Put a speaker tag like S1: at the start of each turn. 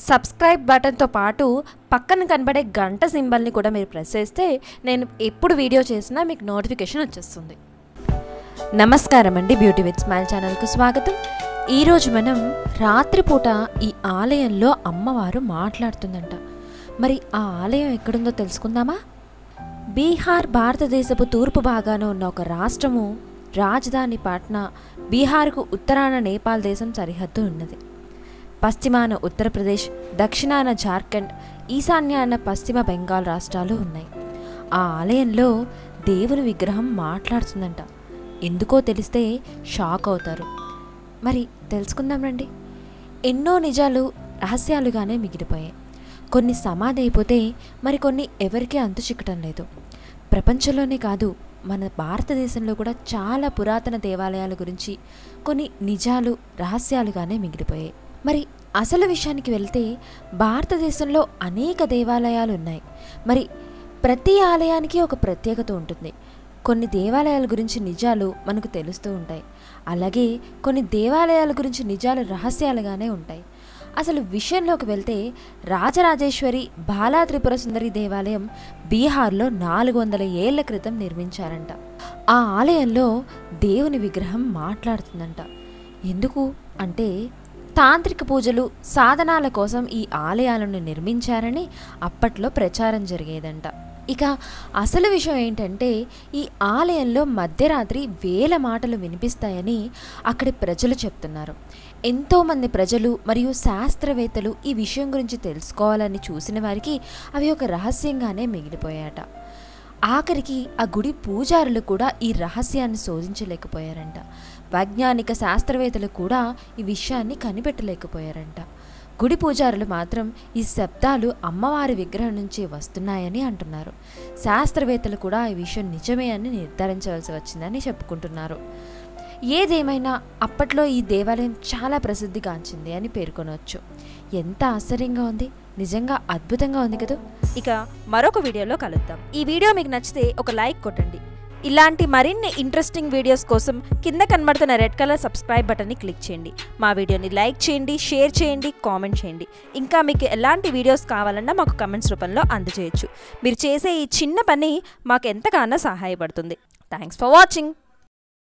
S1: Subscribe బటన్తో పాటు పక్కన కనబడే గంట సింబల్ని కూడా మీరు ప్రెస్ చేస్తే నేను ఎప్పుడు వీడియో చేసినా మీకు నోటిఫికేషన్ వచ్చేస్తుంది. నమస్కారం అండి బ్యూటీ విత్ స్మైల్ ఛానల్కు స్వాగతం. ఈరోజు మనం రాత్రిపూట ఈ ఆలయంలో అమ్మవారు మాట్లాడుతుందంట. మరి ఆ ఆలయం ఎక్కడుందో తెలుసుకుందామా? బీహార్ భారతదేశపు తూర్పు భాగాన ఉన్న ఒక రాష్ట్రము రాజధాని పాట్నా బీహార్కు ఉత్తరాన నేపాల్ దేశం సరిహద్దు ఉన్నది. పశ్చిమాన ఉత్తరప్రదేశ్ దక్షిణాన జార్ఖండ్ ఈశాన్యాన పశ్చిమ బెంగాల్ రాష్ట్రాలు ఉన్నాయి. ఆ ఆలయంలో దేవుని విగ్రహం మాట్లాడుతుందంట. ఎందుకో తెలిస్తే షాక్ అవుతారు. మరి తెలుసుకుందాం రండి. ఎన్నో నిజాలు రహస్యాలుగానే మిగిలిపోయాయి. కొన్ని సమాధి అయిపోతే మరికొన్ని ఎవరికీ అంతు చిక్కటం లేదు. ప్రపంచంలోనే కాదు మన భారతదేశంలో కూడా చాలా పురాతన దేవాలయాల గురించి కొన్ని నిజాలు రహస్యాలుగానే మిగిలిపోయాయి. మరి అసలు విషయానికి వెళ్తే భారతదేశంలో అనేక దేవాలయాలు ఉన్నాయి. మరి ప్రతి ఆలయానికి ఒక ప్రత్యేకత ఉంటుంది. కొన్ని దేవాలయాల గురించి నిజాలు మనకు తెలుస్తూ ఉంటాయి. అలాగే కొన్ని దేవాలయాల గురించి నిజాలు రహస్యాలుగానే ఉంటాయి. అసలు విషయంలోకి వెళ్తే రాజరాజేశ్వరి బాలా త్రిపుర సుందరి దేవాలయం బీహార్లో నాలుగు వందల ఏళ్ళ క్రితం నిర్మించారంట. ఆ ఆలయంలో దేవుని విగ్రహం మాట్లాడుతుందంట. ఎందుకు? అంటే తాంత్రిక పూజలు సాధనాల కోసం ఈ ఆలయాలను నిర్మించారని అప్పట్లో ప్రచారం జరిగేదంట. ఇక అసలు విషయం ఏంటంటే ఈ ఆలయంలో మధ్యరాత్రి వేల మాటలు వినిపిస్తాయని అక్కడి ప్రజలు చెప్తున్నారు. ఎంతోమంది ప్రజలు మరియు శాస్త్రవేత్తలు ఈ విషయం గురించి తెలుసుకోవాలని చూసిన వారికి అవి ఒక రహస్యంగానే మిగిలిపోయాట ఆఖరికి ఆ గుడి పూజారులు కూడా ఈ రహస్యాన్ని శోధించలేకపోయారంట. వైజ్ఞానిక శాస్త్రవేత్తలు కూడా ఈ విషయాన్ని కనిపెట్టలేకపోయారంట. గుడి పూజారులు మాత్రం ఈ శబ్దాలు అమ్మవారి విగ్రహం నుంచి వస్తున్నాయని అంటున్నారు. శాస్త్రవేత్తలు కూడా ఈ విషయం నిజమే అని నిర్ధారించవలసి వచ్చిందని చెప్పుకుంటున్నారు. ఏదేమైనా అప్పట్లో ఈ దేవాలయం చాలా ప్రసిద్ధిగాంచింది అని పేర్కొనవచ్చు ఎంత ఆశ్చర్యంగా ఉంది. నిజంగా అద్భుతంగా ఉంది కదా.
S2: ఇక మరొక వీడియోలో కలుద్దాం. ఈ వీడియో మీకు నచ్చితే ఒక లైక్ కొట్టండి. ఇలాంటి మరిన్ని ఇంట్రెస్టింగ్ వీడియోస్ కోసం కింద కనబడుతున్న రెడ్ కలర్ సబ్స్క్రైబ్ బటన్ని క్లిక్ చేయండి. మా వీడియోని లైక్ చేయండి షేర్ చేయండి కామెంట్ చేయండి. ఇంకా మీకు ఎలాంటి వీడియోస్ కావాలన్నా మాకు కమెంట్స్ రూపంలో అందజేయచ్చు. మీరు చేసే ఈ చిన్న పని మాకు ఎంతగానో సహాయపడుతుంది. Thanks for watching.